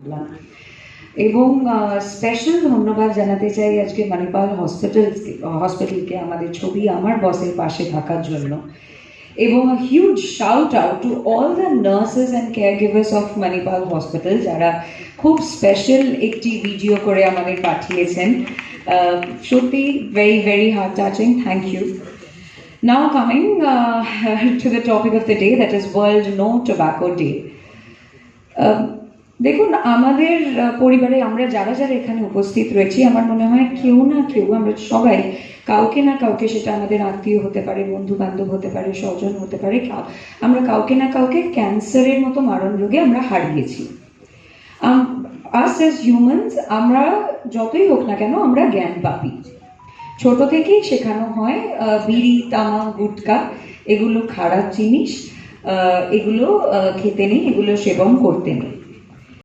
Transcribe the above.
করলাম। এবং স্পেশাল ধন্যবাদ জানাতে চাই আজকে মানিপাল হসপিটাল হসপিটালকে আমাদের ছবি আমার বসের পাশে থাকার জন্য এবং huge shout out to all the nurses and care givers of Manipal hospital যারা খুব স্পেশাল একটি ভিডিও করে আমাদের পাঠিয়েছেন আহ, সত্যি very very heart touching thank you Now coming uh, to the topic of the day, that is World No Tobacco Day. Um, দেখুন, আমাদের পরিবারে আমরা যারা যারা এখানে উপস্থিত রয়েছি, আমার মনে হয় কেউ না কেউ, আমরা সবাই কাউকে না কাউকে সেটা আমাদের আত্মীয় হতে পারে বন্ধু বান্ধব হতে পারে, স্বজন হতে পারে আমরা কাউকে না কাউকে ক্যান্সারের মতো মারণ রোগে আমরা হারিয়েছি। আস এজ হিউম্যানস আমরা যতই হোক না কেন আমরা জ্ঞান পাপি। ছোট থেকেই শেখানো হয় বিড়ি তামা গুটকা, এগুলো খারাপ জিনিস এগুলো খেতে নেই, এগুলো সেবন করতে নেই।